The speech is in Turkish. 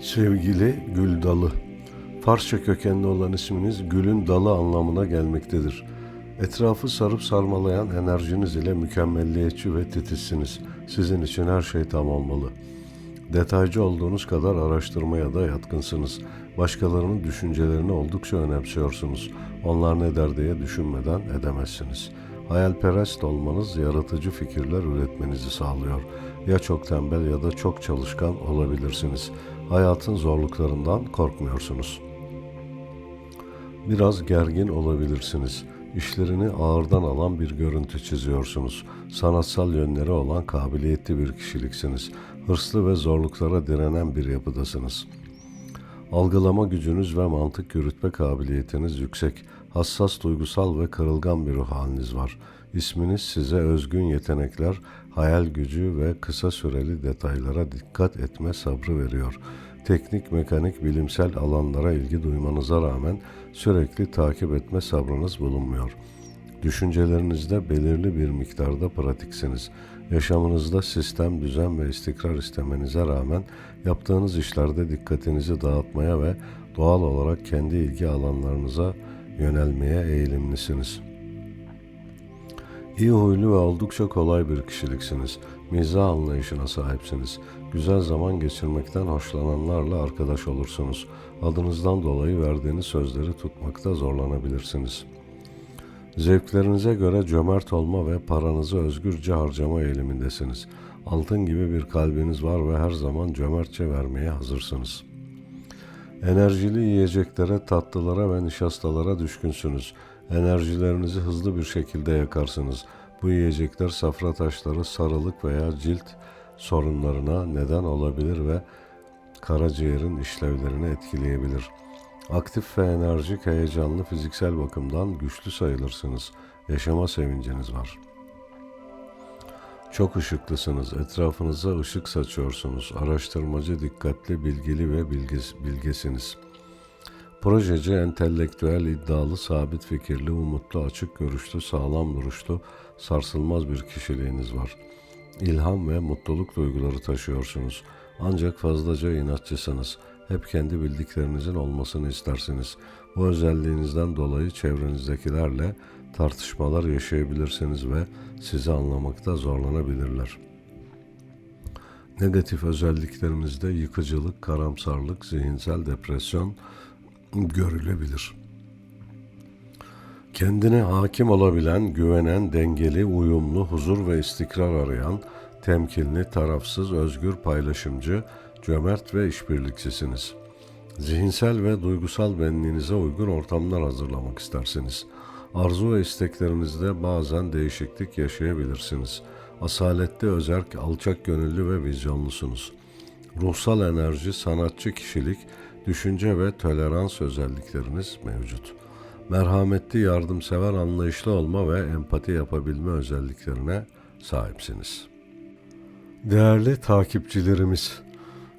Sevgili Gül Dalı, Farsça kökenli olan isminiz gülün dalı anlamına gelmektedir. Etrafı sarıp sarmalayan enerjiniz ile mükemmelliyetçi ve titizsiniz. Sizin için her şey tam olmalı. Detaycı olduğunuz kadar araştırmaya da yatkınsınız. Başkalarının düşüncelerini oldukça önemsiyorsunuz. Onlar ne der diye düşünmeden edemezsiniz. Hayalperest olmanız yaratıcı fikirler üretmenizi sağlıyor. Ya çok tembel ya da çok çalışkan olabilirsiniz. Hayatın zorluklarından korkmuyorsunuz. Biraz gergin olabilirsiniz. İşlerini ağırdan alan bir görüntü çiziyorsunuz. Sanatsal yönleri olan kabiliyetli bir kişiliksiniz. Hırslı ve zorluklara direnen bir yapıdasınız. Algılama gücünüz ve mantık yürütme kabiliyetiniz yüksek. Hassas, duygusal ve kırılgan bir ruh haliniz var. İsminiz size özgün yetenekler, hayal gücü ve kısa süreli detaylara dikkat etme sabrı veriyor. Teknik, mekanik, bilimsel alanlara ilgi duymanıza rağmen sürekli takip etme sabrınız bulunmuyor. Düşüncelerinizde belirli bir miktarda pratiksiniz. Yaşamınızda sistem, düzen ve istikrar istemenize rağmen yaptığınız işlerde dikkatinizi dağıtmaya ve doğal olarak kendi ilgi alanlarınıza yönelmeye eğilimlisiniz. İyi huylu ve oldukça kolay bir kişiliksiniz. Mizah anlayışına sahipsiniz. Güzel zaman geçirmekten hoşlananlarla arkadaş olursunuz. Adınızdan dolayı verdiğiniz sözleri tutmakta zorlanabilirsiniz. Zevklerinize göre cömert olma ve paranızı özgürce harcama eğilimindesiniz. Altın gibi bir kalbiniz var ve her zaman cömertçe vermeye hazırsınız. Enerjili yiyeceklere, tatlılara ve nişastalara düşkünsünüz. Enerjilerinizi hızlı bir şekilde yakarsınız. Bu yiyecekler safra taşları, sarılık veya cilt sorunlarına neden olabilir ve karaciğerin işlevlerini etkileyebilir. Aktif ve enerjik, heyecanlı, fiziksel bakımdan güçlü sayılırsınız. Yaşama sevinciniz var. Çok ışıklısınız. Etrafınıza ışık saçıyorsunuz. Araştırmacı, dikkatli, bilgili ve bilgis, bilgesiniz. Projeci, entelektüel, iddialı, sabit fikirli, umutlu, açık görüşlü, sağlam duruşlu, sarsılmaz bir kişiliğiniz var. İlham ve mutluluk duyguları taşıyorsunuz. Ancak fazlaca inatçısınız. Hep kendi bildiklerinizin olmasını istersiniz. Bu özelliğinizden dolayı çevrenizdekilerle tartışmalar yaşayabilirsiniz ve sizi anlamakta zorlanabilirler. Negatif özelliklerinizde yıkıcılık, karamsarlık, zihinsel depresyon görülebilir. Kendine hakim olabilen, güvenen, dengeli, uyumlu, huzur ve istikrar arayan, temkinli, tarafsız, özgür, paylaşımcı, cömert ve işbirlikçisiniz. Zihinsel ve duygusal benliğinize uygun ortamlar hazırlamak istersiniz. Arzu ve isteklerinizde bazen değişiklik yaşayabilirsiniz. Asaletli, özerk, alçak gönüllü ve vizyonlusunuz. Ruhsal enerji, sanatçı kişilik, düşünce ve tolerans özellikleriniz mevcut. Merhametli, yardımsever, anlayışlı olma ve empati yapabilme özelliklerine sahipsiniz. Değerli takipçilerimiz,